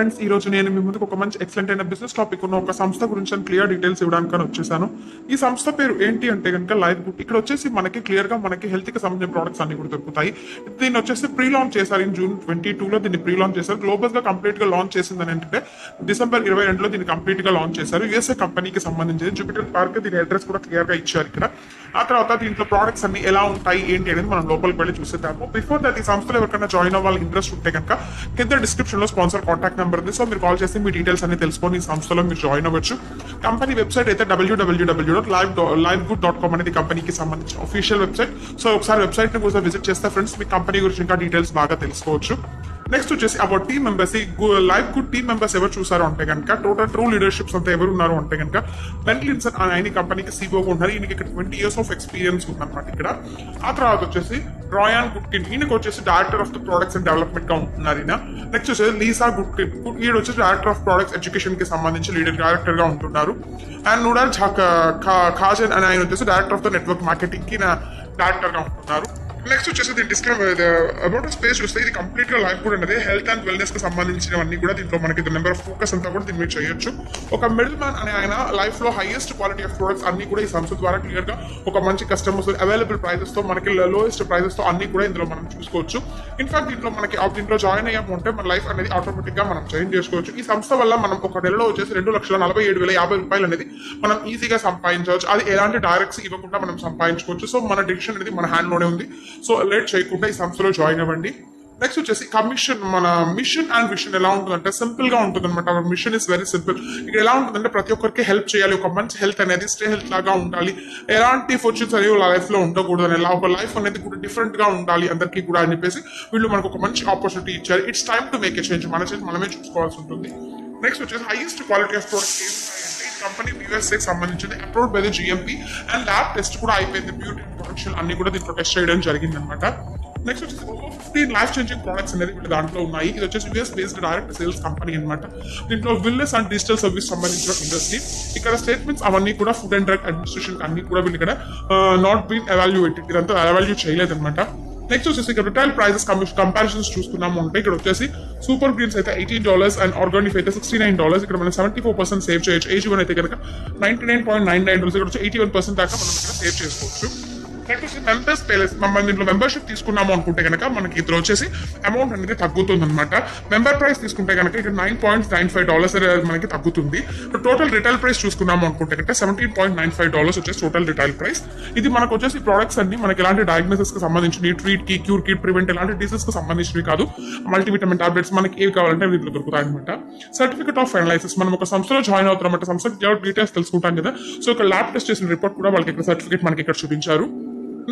Friends ఈ రోజు నేను మీ ముందుకు ఒక మంచి ఎక్సలెంట్ అయిన బిజినెస్ టాపిక్ ఉన్న ఒక సంస్థ గురించి క్లియర్ డీటెయిల్స్ ఇవ్వడానికి వచ్చేసాను. ఈ సంస్థ పేరు ఏంటి అంటే కనుక లైఫ్ గుడ్ ఇక్కడ వచ్చేసి మనకి క్లియర్గా మనకి హెల్త్కి సంబంధించిన ప్రొడక్ట్స్ అన్ని కూడా దొరుకుతాయి. దీన్ని వచ్చేసి ప్రీ లాంచ్ చేశారు ఇన్ జూన్ ట్వంటీ టూ లో దీన్ని ప్రీ లాంచ్ చేశారు. గ్లోబల్గా కంప్లీట్గా లాంచ్ చేసిందని ఏంటంటే డిసెంబర్ ఇరవై రెండులో దీన్ని కంప్లీట్గా లాంచ్ చేశారు. యూఎస్ఏ కంపెనీకి సంబంధించి జూపిటర్ పార్క్ దీని అడ్రస్ కూడా క్లియర్గా ఇచ్చారు ఇక్కడ. ఆ తర్వాత దీంట్లో ప్రోడక్ట్స్ అన్ని ఎలా ఉంటాయి ఏంటి అనేది మనం లోపలికి వెళ్ళి చూసేద్దాము. బిఫోర్ దట్ ఈ సంస్థలో ఎవరికైనా జాయిన్ అవ్వాలి ఇంట్రెస్ట్ ఉంటే కనుక కింద డిస్క్రిప్షన్లో స్పాన్సర్ కాంటాక్ట్ నెంబర్ ఉంది. సో మీరు కాల్ చేసి మీ డీటెయిల్స్ అన్ని తెలుసుకొని ఈ సంస్థలో మీరు జాయిన్ అవ్వచ్చు. కంపెనీ వెబ్సైట్ అయితే WWW dot live live good dot com అనేది కంపెనీకి సంబంధించిన ఆఫీషియల్ వెబ్సైట్ సో ఒకసారి వెబ్సైట్ని కూడా విజిట్ చేస్తే ఫ్రెండ్స్ మీ కంపెనీ గురించి ఇంకా డీటెయిల్స్ బాగా తెలుసుకోవచ్చు. నెక్స్ట్ వచ్చేసి about team members live life good team members ఎవరు చూసారు అంటే కనుక టోటల్ ట్రూ లీడర్షిప్స్ అంతా ఎవరు ఉన్నారు అంటే కనుక బెన్ లిన్సన్ అని ఆయన కంపెనీకి సీఓగా ఉన్నారు. ఈయనకి ఇక్కడ ట్వంటీ ఇయర్స్ ఆఫ్ ఎక్స్పీరియన్స్ ఉందన్నమాట ఇక్కడ. ఆ తర్వాత వచ్చేసి రాయాన్ గుడ్కిన్ ఈయనకు వచ్చేసి director of the products and డెవలప్మెంట్గా ఉంటున్నారు ఈయన. నెక్స్ట్ వచ్చేసి లీసా గుడ్కిన్ ఈయన వచ్చేసి డైరెక్టర్ ఆఫ్ ప్రొడక్ట్స్ ఎడ్యుకేషన్కి సంబంధించి లీడర్ డైరెక్టర్గా ఉంటున్నారు. అండ్ నూడాల్ ఖాజన్ అని ఆయన వచ్చేసి డైరెక్టర్ ఆఫ్ ద నెట్వర్క్ మార్కెటింగ్కి డైరెక్టర్గా ఉంటున్నారు. నెక్స్ట్ వచ్చేసి దీని డిస్క్రైబ్ అబౌట్ స్పేస్ చూస్తే ఇది కంప్లీట్గా లైఫ్ కూడా ఉన్నది. హెల్త్ అండ్ వెల్నెస్కి సంబంధించినవన్నీ కూడా దీంట్లో మనకి నెంబర్ ఆఫ్ ఫోకస్ అంతా కూడా దీని మీద చేయొచ్చు. ఒక మిడిల్ మ్యాన్ అనే ఆయన లైఫ్లో హైయెస్ట్ క్వాలిటీ ఆఫ్ ప్రొడక్ట్స్ అన్ని కూడా ఈ సంస్థ ద్వారా క్లియర్గా ఒక మంచి కస్టమర్స్ అవైలబుల్ ప్రైసెస్తో మనకి లోయెస్ట్ ప్రైసెస్తో అన్ని కూడా ఇందులో మనం చూసుకోవచ్చు. ఇన్ఫాక్ట్ దీంట్లో మనకి దీంట్లో జాయిన్ అయ్యాము ఉంటే మన లైఫ్ అనేది ఆటోమేటిక్గా మనం చేంజ్ చేసుకోవచ్చు. ఈ సంస్థ వల్ల మనం ఒక నెలలో వచ్చేసి రెండు లక్షల నలభై ఏడు వేల యాభై రూపాయలు అనేది మనం ఈజీగా సంపాదించవచ్చు. అది ఎలాంటి డైరెక్ట్స్ ఇవ్వకుండా మనం సంపాదించుకోవచ్చు. సో మన డిసిషన్ అనేది మన హ్యాండ్లోనే ఉంది. సో లేట్ చేయకుండా ఈ సంస్థలో జాయిన్ అవ్వండి. నెక్స్ట్ వచ్చేసి కమిషన్ మన మిషన్ అండ్ విషన్ ఎలా ఉంటుందంటే సింపుల్గా ఉంటుంది అనమాట మిషన్ ఇస్ వెరీ సింపుల్ ఇక్కడ ఎలా ఉంటుందంటే ప్రతి ఒక్కరికి హెల్ప్ చేయాలి. ఒక మంచి హెల్త్ అనేది స్టే హెల్త్ లాగా ఉండాలి. ఎలాంటి ఫార్చ్యూన్స్ అనేవి లైఫ్లో ఉండకూడదు అని ఒక లైఫ్ అనేది కూడా డిఫరెంట్గా ఉండాలి అందరికీ కూడా అని చెప్పేసి వీళ్ళు మనకు ఒక మంచి ఆపర్చునిటీ ఇచ్చారు. It's time to make a change మన చేసి మనమే చూసుకోవాల్సి ఉంటుంది. నెక్స్ట్ వచ్చేసి highest quality of product company USA సంబంధించింది approved by the GMP and lab test కూడా అయిపోయింది. బ్యూటీ ప్రొడక్షన్ అన్ని కూడా దీంట్లో టెస్ట్ చేయడం జరిగింది అనమాట నెక్స్ట్ వచ్చేసి ఫిఫ్టీన్ లైఫ్ చేంజింగ్ ప్రొడక్ట్స్ అనేది వీళ్ళ దాంట్లో ఉన్నాయి. ఇది వచ్చేసి US based direct sales company అనమాట దీంట్లో విల్నెస్ అండ్ డిజిటల్ సర్వీస్ సంబంధించిన ఇండస్ట్రీ ఇక్కడ స్టేట్మెంట్స్ అవన్నీ కూడా ఫుడ్ అండ్ డ్రగ్ అడ్మినిస్ట్రేషన్ అన్ని కూడా వీళ్ళు ఇక్కడ నాట్ బీన్ ఎవాల్యుయేటెడ్ ఇదంతా ఎవాల్యూట్ చేయలేదన్నమాట. నెక్స్ట్ వచ్చేసి ఇక్కడ రిటైల్ ప్రైసెస్ కంపారిజన్స్ చూసుకున్నాము అంటే ఇక్కడ వచ్చేసి సూపర్ గ్రీన్స్ అయితే ఎయిటీన్ డాలర్స్ అండ్ ఆర్గానిక్ అయితే సిక్స్టీ నైన్ డాలర్స్ ఇక్కడ మనం సెవెంటీ ఫోర్ పర్సెంట్ సేవ్ చేయొచ్చు. ఏజీ వన్ అయితే కనుక ninety nine point nine nine dollars ఇక్కడ వచ్చి ఎయిటీ వన్ పర్సెంట్ దాకా మనం ఇక్కడ సేవ్ చేసుకోవచ్చు. నెక్స్ట్ మెంబర్స్ పేలెస్ మనం దీంట్లో మెంబర్షిప్ తీసుకున్నాము అనుకుంటే కనుక మనకి ఇందులో వచ్చేసి అమౌంట్ అనేది తగ్గుతుంది అనమాట మెంబర్ ప్రైస్ తీసుకుంటే కనుక ఇక్కడ nine point nine five dollars మనకి తగ్గుతుంది. టోటల్ రిటైల్ ప్రైస్ చూసుకున్నాము అనుకుంటే కనుక seventeen point nine five dollars వచ్చేసి టోటల్ రిటైల్ ప్రైస్ ఇది మనకు వచ్చేసి ప్రొడక్ట్స్ అన్ని మనకి ఎలాంటి డయాగ్నోసిస్కి సంబంధించిన ట్రీట్కి క్యూర్కి ప్రివెంట్ ఎలాంటి డిసీజ్కి సంబంధించినవి కాదు. మల్టీవిటమిన్ టాబ్లెట్స్ మనకి ఏవి కావాలంటే వీటిలో దొరుకుతాయి అనమాట సర్టిఫికేట్ ఆఫ్ ఫైనలైసిస్ మనం ఒక సంస్థలో జాయిన్ అవుతామంటే సంస్థ డీటెయిల్స్ తెలుసుకుంటాం కదా. సో ఇక్కడ ల్యాబ్ టెస్ట్ చేసిన రిపోర్ట్ కూడా వాళ్ళకి ఇక్కడ సర్టిఫికేట్ మనకి ఇక్కడ చూపించారు.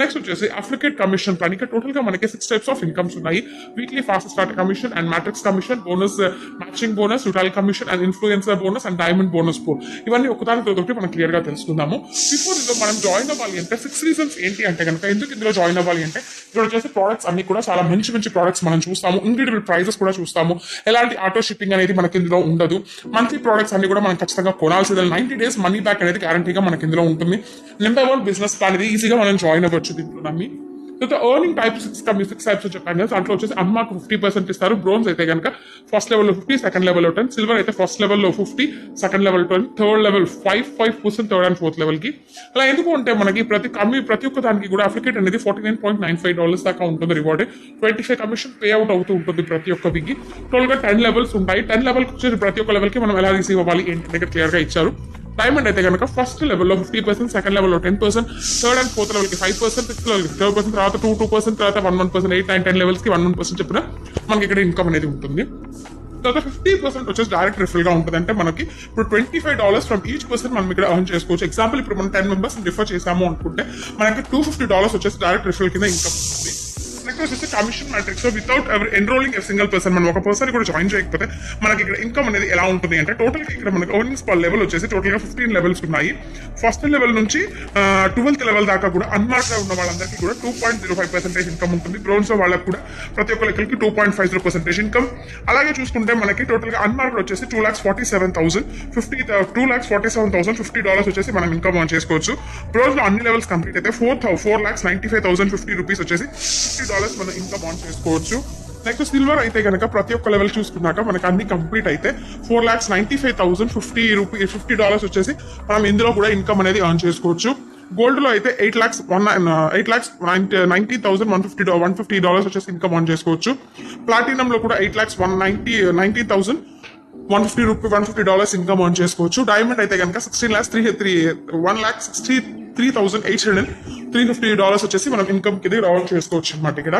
నెక్స్ట్ వచ్చేసి అఫ్లికేట్ కమిషన్ ప్లాన్ ఇక్కడ టోటల్గా మనకి సిక్స్ టైప్స్ ఆఫ్ ఇన్కమ్స్ ఉన్నాయి. Weekly fast start commission and matrix commission bonus matching bonus retail commission and influencer bonus and diamond bonus pool ఇవన్నీ ఒకదానికి ఒకటి మనం క్లియర్గా తెలుసుకుందాము. బిఫోర్ ఇందులో మనం జాయిన్ అవ్వాలి అంటే సిక్స్ రీజన్స్ ఏంటి అంటే కనుక ఎందుకు ఇందులో జాయిన్ అవ్వాలి అంటే ఇక్కడ వచ్చేసి ప్రోడక్ట్స్ అన్ని కూడా చాలా మంచి మంచి ప్రోడక్ట్స్ మనం చూస్తాము. ఇంక్రెడిబుల్ ప్రైజెస్ కూడా చూస్తాము. ఎలాంటి ఆటో షిప్పింగ్ అనేది మనకి ఇందులో ఉండదు. మంత్లీ ప్రోడక్ట్స్ అన్ని కూడా మనం ఖచ్చితంగా కొనాల్సింది. నైన్టీ డేస్ మనీ బ్యాక్ అనేది గ్యారంటీగా మనకి ఇందులో ఉంటుంది. నెంబర్ వన్ బిజినెస్ ప్లాన్ అనేది ఈజీగా మనం జాయిన్ అవ్వచ్చు. దీంట్లో నమ్మి. తర్వాత ఎర్నింగ్ టైప్స్ సిక్స్ కమి సిక్స్ టైప్స్ చెప్పాను కదా దాంట్లో వచ్చేసి అమ్మకు ఫిఫ్టీ పర్సెంట్ ఇస్తారు. బ్రోన్స్ అయితే కనుక ఫస్ట్ లెవెల్లో ఫిఫ్టీ సెకండ్ లెవెల్లో టెన్ సిల్వర్ అయితే ఫస్ట్ లెవెల్లో fifty second level ten third level five five percent third and fourth లెవెల్కి అలా ఎందుకు ఉంటే మనకి ప్రతి కమ్మి ప్రతి ఒక్క దానికి కూడా అప్లికేట్ అనేది forty nine point nine five dollars దాకా ఉంటుంది reward twenty five commission pay out అవుతూ ఉంటుంది ప్రతి ఒక్క వీక్కి టోటల్గా టెన్ లెవెల్స్ ఉంటాయి. టెన్ లెవెల్ వచ్చేసి ప్రతి ఒక్క లెవెల్కి మనం ఎలా రిసీవ్ అవ్వాలి ఏంటి దగ్గర క్లియర్గా ఇచ్చారు. డైమండ్ అయితే కనుక ఫస్ట్ లెవెల్లో ఫిఫ్టీ పర్సెంట్ సెకండ్ లెవెల్లో ten percent third and fourth లెవెల్కి ఫైవ్ పర్సెంట్ సిక్స్త్ లెవెల్కి థర్డ్ పర్సెంట్ తర్వాత టూ టూ పర్సెంట్ తర్వాత one one percent eight nine ten లెవెల్స్కి one one percent చెప్పిన మనకి ఇక్కడ ఇన్కమ్ అనేది ఉంటుంది. తర్వాత ఫిఫ్టీ పర్సెంట్ వచ్చేసి డైరెక్ట్ రిఫిల్గా ఉంటుంది అంటే మనకి ఇప్పుడు twenty five dollars from each person మనం ఇక్కడ అర్న్ చేసుకోవచ్చు. ఎగ్జాంపుల్ ఇప్పుడు మనం టెన్ మెంబర్స్ రిఫర్ చేసాము అనుకుంటే మనకి టూ ఫిఫ్టీ డాలర్స్ వచ్చేసి డైరెక్ట్ రిఫర్ కింద ఇన్కమ్ ఉంటుంది. నెక్స్ట్ వచ్చేసి కమిషన్ మ్యాట్రిక్స్ సో వితౌట్ ఎవరి ఎన్రోలింగ్ ఎ సింగిల్ పర్సన్ మనం ఒక పర్సన్ కూడా జాయిన్ చేయకపోతే మనకి ఇక్కడ ఇన్కమ్ అనేది ఎలా ఉంటుంది అంటే టోటల్ ఇక్కడ మనకి ఎర్నింగ్స్ పర్ లెవెల్ వచ్చేసి టోటల్గా ఫిఫ్టీన్ లెవెల్స్ ఉన్నాయి. ఫస్ట్ లెవెల్ నుంచి ట్వెల్త్ లెవెల్ దాకా కూడా అన్మార్క్ ఉన్న వాళ్ళందరికీ కూడా two point zero five percentage income ఉంటుంది. బ్రోన్స్ వాళ్ళకి కూడా ప్రతి ఒక్క లెక్కలకి two point five zero percentage income అలాగే చూసుకుంటే మనకి టోటల్గా అన్మార్క్ వచ్చేసి two lakhs forty seven thousand fifty two lakhs forty seven thousand fifty dollars వచ్చేసి మనం ఇన్కమ్ ఆన్ చేసుకోవచ్చు. బ్రోస్లో అన్ని లెవెల్స్ కంప్లీట్ అయితే four four lakhs ninety five thousand fifty rupees వచ్చేసి ఫిఫ్టీ డాలర్స్ మనం ఇన్కమ్ ఆన్ చేసుకోవచ్చు. నెక్స్ట్ సిల్వర్ అయితే కనుక ప్రతి ఒక్క లెవెల్ చూసుకున్నాక మనకి అన్ని కంప్లీట్ అయితే four lakhs ninety five thousand fifty rupee fifty dollars వచ్చేసి మనం ఇందులో కూడా ఇన్కమ్ అనేది ఎర్న్ చేసుకోవచ్చు. గోల్డ్లో అయితే eight lakhs one eight lakhs ninety thousand one fifty one fifty dollars వచ్చేసి ఇన్కమ్ ఆన్ చేసుకోవచ్చు. ప్లాటినం లో కూడా eight lakhs one ninety ninety thousand one fifty rupee one fifty dollars income earn చేసుకోవచ్చు. Diamond అయితే కనుక sixteen lakhs three three one lakh sixty three thousand eight hundred three fifty dollars వచ్చేసి మనం income కింద రావడం చేసుకోవచ్చు అనమాట ఇక్కడ.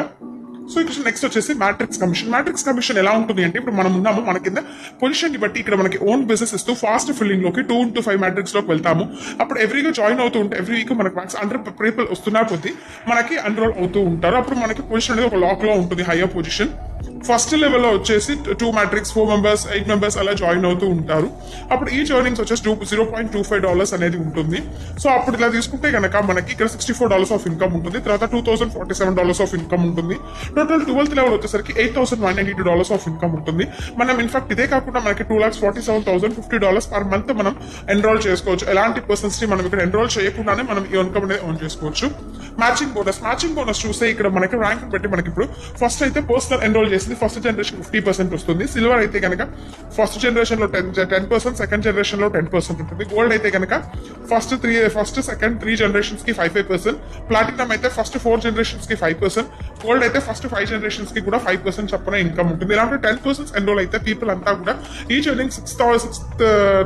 సో ఇక్కడ నెక్స్ట్ వచ్చేసి మ్యాట్రిక్స్ కమిషన్ మ్యాట్రిక్స్ కమిషన్ ఎలా ఉంటుంది అంటే ఇప్పుడు మనం ఉన్నాము మన కింద పొజిషన్ని బట్టి ఇక్కడ మనకి ఓన్ బిజినెస్ ఇస్తూ ఫాస్ట్ ఫిల్లింగ్లోకి టూ ఇంటూ ఫైవ్ మ్యాట్రిక్స్లోకి వెళ్తాము. అప్పుడు ఎవ్రీ వీక్ జాయిన్ అవుతూ ఉంటే ఎవ్రీ వీక్ మనకి మ్యాక్స్ అండర్ పీపుల్ వస్తున్నా కొద్దీ మనకి అన్రోల్ అవుతూ ఉంటారు. అప్పుడు మనకి పొజిషన్ అనేది ఒక లాక్లో ఉంటుంది హైయర్ పొజిషన్ ఫస్ట్ లెవెల్లో వచ్చేసి two matrix four members eight members అలా జాయిన్ అవుతూ ఉంటారు. అప్పుడు ఈ జర్నింగ్స్ వచ్చేసి two zero point two five dollars అనేది ఉంటుంది. సో అప్పుడు ఇలా తీసుకుంటే కనుక మనకి ఇక్కడ sixty four dollars of income ఉంటుంది. తర్వాత two thousand forty seven dollars of income ఉంటుంది. టోటల్ ట్వెల్త్ లెవెల్ వచ్చేసరికి eight thousand one ninety two dollars of income ఉంటుంది. మనం ఇన్ఫాక్ట్ ఇదే కాకుండా మనకి two lakhs forty seven thousand fifty dollars per month మనం ఎన్రోల్ చేసుకోవచ్చు. ఎలాంటి పర్సన్స్ని మనం ఇక్కడ ఎన్రోల్ చేయకుండానే మనం ఈ ఇన్కమ్ అనేది ఎర్న్ చేసుకోవచ్చు. మ్యాచింగ్ బోనస్ మ్యాచింగ్ బోనస్ చూస్తే ఇక్కడ మనకి ర్యాంక్ బట్టి మనకి ఇప్పుడు ఫస్ట్ అయితే పర్సనల్ ఎన్రోల్ చేసింది ఫస్ట్ జనరేషన్ ఫిఫ్టీ పర్సెంట్ వస్తుంది. సిల్వర్ అయితే కనుక ఫస్ట్ జనరేషన్లో టెన్ టెన్ పర్సెంట్ సెకండ్ జనరేషన్లో టెన్ పర్సెంట్ ఉంటుంది. గోల్డ్ అయితే కనుక first three first second three జనరేషన్స్కి five five percent platinum అయితే ఫస్ట్ ఫోర్ జనరేషన్స్కి ఫైవ్ పర్సెంట్ గోల్డ్ అయితే ఫస్ట్ ఫైవ్ జనరేషన్స్కి కూడా ఫైవ్ పర్సెంట్ చప్పున ఇన్కమ్ ఉంటుంది. ఇలాంటి టెన్ పర్సెంట్ ఎన్రోల్ అయితే పీపుల్ అంతా కూడా each earning six six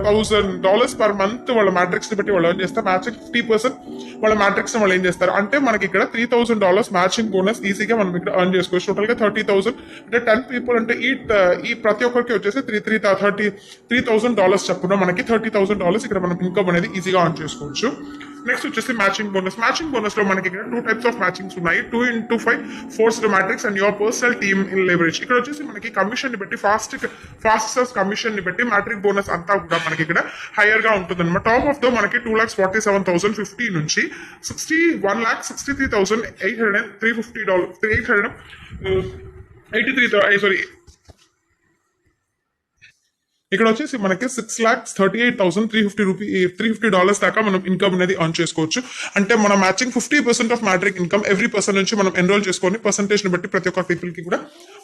thousand dollars per month వాళ్ళ మ్యాట్రిక్స్ని బట్టి వాళ్ళు ఏం చేస్తారు. మ్యాచింగ్ ఫిఫ్టీ పర్సెంట్ వాళ్ళ మ్యాట్రిక్స్ వాళ్ళు ఏం చేస్తారు? అంటే మనకి ఇక్కడ three thousand dollars matching bonus ఈజీగా మనం ఇక్కడ ఎర్న్ చేసుకోవచ్చు. టోటల్గా థర్టీ థౌసండ్ అంటే టెన్ పీపుల్ అంటే ఈ uh, ఈ ప్రతి ఒక్కరికి వచ్చేసి three three thirty three thousand dollars చెప్పున మనకి థర్టీ థౌసండ్ డాలర్స్ ఇక్కడ మనం ఇన్కమ్ అనేది ఈజీగా ఎర్న్ చేసుకోవచ్చు. నెక్స్ట్ వచ్చేసి మ్యాచింగ్ బోనస్ మ్యాచింగ్ బోనస్లో మనకి ఇక్కడ టూ టైప్స్ ఆఫ్ మ్యాచింగ్స్ ఉన్నాయి. Two into five forced matrix and your personal team in leverage ఇక్కడ వచ్చేసి మనకి కమిషన్ని బట్టి ఫాస్ట్ ఫాస్ట్ కమిషన్ని బట్టి మ్యాట్రిక్ బోనస్ అంతా కూడా మనకి ఇక్కడ హైయర్గా ఉంటుంది అనమాట టాప్ ఆఫ్ దో మనకి two lakhs forty seven thousand fifty నుంచి sixty one lakh sixty three thousand eight hundred three fifty dollar eight hundred eighty three sorry ఇక్కడ వచ్చేసి మనకి six lakhs thirty eight thousand three fifty rupee three fifty dollars దాకా మనం income అనేది earn చేసుకోవచ్చు. అంటే మన matching fifty percent of matrix income every person నుంచి మనం ఎన్రోల్ చేసుకొని పర్సంటేజ్ని బట్టి ప్రతి ఒక్క పీపుల్కి కూడా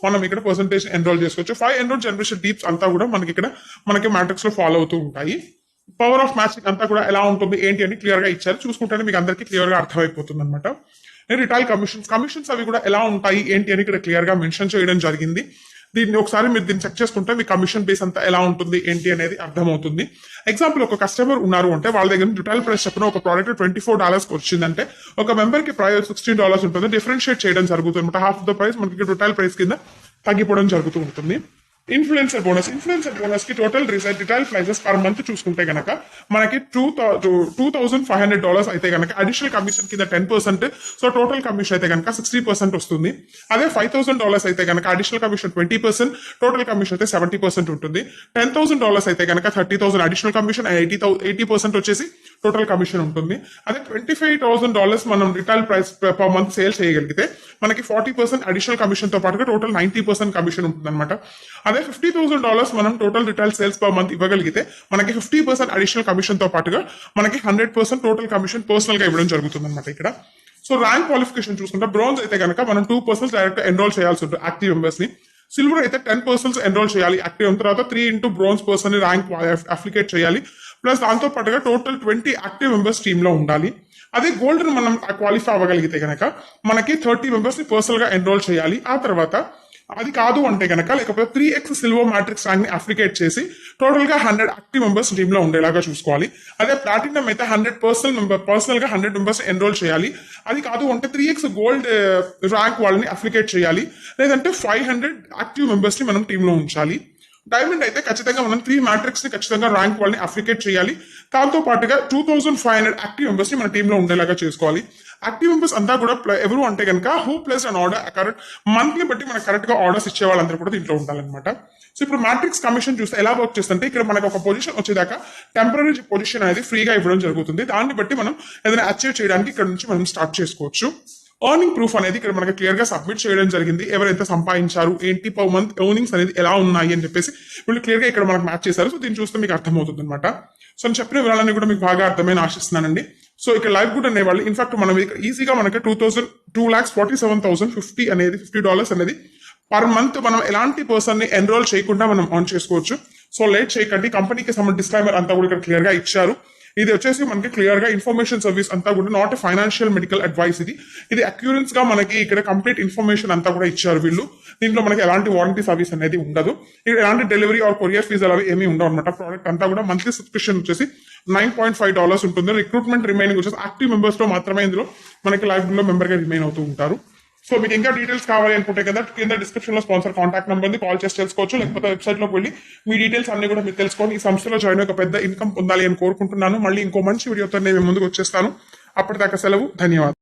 మనం ఇక్కడ పర్సంటేజ్ ఎన్రోల్ చేసుకోవచ్చు. ఫైవ్ ఎన్రోల్ జనరేషన్ డీప్స్ అంతా కూడా మనకి ఇక్కడ మనకి మ్యాట్రిక్స్లో ఫాలో అవుతూ ఉంటాయి. పవర్ ఆఫ్ మ్యాచింగ్ అంతా కూడా ఎలా ఉంటుంది ఏంటి అని క్లియర్గా ఇచ్చారు. చూసుకుంటే మీకు అందరికీ క్లియర్గా అర్థమైపోతుంది అనమాట రిటైల్ కమిషన్స్ కమిషన్స్ అవి కూడా ఎలా ఉంటాయి ఏంటి అని ఇక్కడ క్లియర్గా మెన్షన్ చేయడం జరిగింది. దీన్ని ఒకసారి మీరు దీన్ని చెక్ చేసుకుంటే మీ కమిషన్ బేస్ అంతా ఎలా ఉంటుంది ఏంటి అనేది అర్థమవుతుంది. ఎగ్జాంపుల్ ఒక కస్టమర్ ఉన్నారు అంటే వాళ్ళ దగ్గర రిటైల్ ప్రైస్ చెప్పిన ఒక ప్రోడక్ట్ ట్వంటీ ఫోర్ డాలర్స్కి వచ్చిందంటే ఒక మెంబర్కి ప్రైస్ సిక్స్టీన్ డాలర్స్ ఉంటుంది డిఫరెన్షియేట్ చేయడం జరుగుతుంది. అనమాట హాఫ్ ద ప్రైస్ మనకి రిటైల్ ప్రైస్ కింద తగ్గిపోవడం జరుగుతూ ఉంటుంది. Influencer bonus influencer బోనస్కి total result retail prices per month చూసుకుంటే గనక మనకి two two thousand five hundred dollars అయితే గనక అడిషనల్ కమిషన్ కింద ten percent so total commission అయితే గనక సిక్స్టీ పర్సెంట్ వస్తుంది. అదే ఫైవ్ థౌసండ్ డాలర్స్ అయితే గనక additional commission twenty percent total commission అయితే సెవెంటీ పర్సెంట్ ఉంటుంది. టెన్ థౌసండ్ డాలర్స్ అయితే గనక thirty thousand additional commission eighty eighty percent వచ్చేసి టోటల్ కమిషన్ ఉంటుంది. అదే ట్వంటీ ఫైవ్ థౌసండ్ డాలర్స్ మనం retail price per month sale చేయగలిగితే మనకి ఫార్టీ పర్సెంట్ అడిషనల్ కమిషన్తో పాటుగా టోటల్ నైన్టీ పర్సెంట్ కమిషన్ ఉంటుంది అనమాట అదే ఫిఫ్టీ థౌసండ్ డాలర్స్ మనం total retail sales per month ఇవ్వగలిగితే మనకి ఫిఫ్టీ పర్సెంట్ అడిషనల్ కమిషన్తో పాటుగా మనకి హండ్రెడ్ పర్సెంట్ టోటల్ కమిషన్ పర్సనల్గా ఇవ్వడం జరుగుతుంది అనమాట ఇక్కడ. సో ర్యాంక్ క్వాలిఫికేషన్ చూసుకుంటే బ్రోన్స్ అయితే కనుక మనం టూ పర్సన్స్ డైరెక్ట్ ఎన్రోల్ చేయాల్సి ఉంటుంది యాక్టివ్ మెంబర్స్ని. సిల్వర్ అయితే టెన్ పర్సన్స్ ఎన్రోల్ చేయాలి యాక్టివ్ అయిన తర్వాత three into bronze person rank అప్లికేట్ చేయాలి. ప్లస్ దాంతో పాటుగా టోటల్ ట్వంటీ యాక్టివ్ మెంబర్స్ టీమ్లో ఉండాలి. అదే గోల్డ్ మనం క్వాలిఫై అవ్వగలిగితే కనుక మనకి థర్టీ మెంబర్స్ని పర్సనల్గా ఎన్రోల్ చేయాలి. ఆ తర్వాత అది కాదు అంటే కనుక లేకపోతే త్రీ ఎక్స్ సిల్వర్ మ్యాట్రిక్స్ ర్యాంక్ని అప్లికేట్ చేసి టోటల్గా హండ్రెడ్ యాక్టివ్ మెంబర్స్ టీంలో ఉండేలాగా చూసుకోవాలి. అదే ప్లాటినం అయితే హండ్రెడ్ పర్సనల్ మెంబర్ పర్సనల్గా హండ్రెడ్ మెంబర్స్ ఎన్రోల్ చేయాలి. అది కాదు అంటే త్రీ ఎక్స్ గోల్డ్ ర్యాంక్ వాళ్ళని అప్లికేట్ చేయాలి. లేదంటే ఫైవ్ హండ్రెడ్ యాక్టివ్ మెంబర్స్ని మనం టీంలో ఉంచాలి. డైమండ్ అయితే ఖచ్చితంగా మనం త్రీ మ్యాట్రిక్స్ని ఖచ్చితంగా ర్యాంక్ వాళ్ళని అప్లికేట్ చేయాలి. దాంతో పాటుగా two thousand five hundred active మెంబర్స్ని మన టీమ్లో ఉండేలాగా చేసుకోవాలి. యాక్టివ్ మెంబర్స్ అంతా కూడా ఎవరు అంటే కనుక who plus and order correct monthly బట్టి మనకు కరెక్ట్గా ఆర్డర్స్ ఇచ్చే వాళ్ళందరూ కూడా దీంట్లో ఉండాలన్నమాట. సో ఇప్పుడు మ్యాట్రిక్స్ కమిషన్ చూస్తే ఎలా వర్క్ చేస్తుంటే ఇక్కడ మనకు ఒక పొజిషన్ వచ్చేదాకా టెంపరీ పొజిషన్ అనేది ఫ్రీగా ఇవ్వడం జరుగుతుంది. దాన్ని బట్టి మనం ఏదైనా అచీవ్ చేయడానికి ఇక్కడ నుంచి మనం స్టార్ట్ చేసుకోవచ్చు. ఎర్నింగ్ ప్రూఫ్ అనేది ఇక్కడ మనకి క్లియర్గా సబ్మిట్ చేయడం జరిగింది. ఎవరైతే సంపాదించారు ఏంటి పర్ మంత్ ఎర్నింగ్స్ అనేది ఎలా ఉన్నాయి అని చెప్పేసి వీళ్ళు క్లియర్గా ఇక్కడ మనకు మ్యాచ్ చేశారు. సో దీన్ని చూస్తే మీకు అర్థమవుతుంది అనమాట సో నేను చెప్పిన వివరాలన్నీ కూడా మీకు బాగా అర్థమైన ఆశిస్తున్నానండి. సో ఇక్కడ లైఫ్ గుడ్ అనేవాళ్ళు ఇన్ఫాక్ట్ మనం ఇక్కడ ఈజీగా మనకి two thousand two lakhs forty seven thousand fifty అనేది ఫిఫ్టీ డాలర్స్ అనేది పర్ మంత్ మనం ఎలాంటి పర్సన్ని ఎన్రోల్ చేయకుండా మనం ఆన్ చేసుకోవచ్చు. సో లేట్ చేయకండి. కంపెనీకి సంబంధించిన డిస్క్లైమర్ అంతా కూడా ఇక్కడ క్లియర్గా ఇచ్చారు. ఇది వచ్చేసి మనకి క్లియర్గా ఇన్ఫర్మేషన్ సర్వీస్ అంతా కూడా నాట్ ఫైనాన్షియల్ మెడికల్ అడ్వైస్ ఇది. ఇది అక్యూరెన్స్గా మనకి ఇక్కడ కంప్లీట్ ఇన్ఫర్మేషన్ అంతా కూడా ఇచ్చారు వీళ్ళు. దీంట్లో మనకి ఎలాంటి వారంటీ సర్వీస్ అనేది ఉండదు. ఇక్కడ ఎలాంటి డెలివరీ ఆర్ కొరియర్ ఫీజు అలా ఏమీ ఉండవు అనమాట ప్రోడక్ట్ అంతా కూడా మంత్లీ సబ్స్క్రిప్షన్ వచ్చేసి నైన్ పాయింట్ ఫైవ్ డాలర్స్ ఉంటుంది. రిక్రూట్మెంట్ రిమైనింగ్ వచ్చేసి యాక్టివ్ మెంబర్స్లో మాత్రమే ఇందులో మనకి లైఫ్లో మెంబర్గా రిమైన్ అవుతూ ఉంటారు. సో మీకు ఇంకా డీటెయిల్స్ కావాలి అనుకుంటే కదా కింద డిస్క్రిప్షన్లో స్పాన్సర్ కాంటాక్ట్ నెంబర్ ఉంది కాల్ చేసి తెలుసుకోవచ్చు లేకపోతే వెబ్సైట్లోకి వెళ్ళి మీ డీటెయిల్స్ అన్ని కూడా మీరు తెలుసుకొని ఈ సంస్థలో జాయిన్ ఒక పెద్ద ఇన్కమ్ పొందాలి అని కోరుకుంటున్నాను. మళ్ళీ ఇంకో మంచి వీడియోతో నేను ముందుకు వచ్చేస్తాను. అప్పటిదాకా సెలవు ధన్యవాదాలు.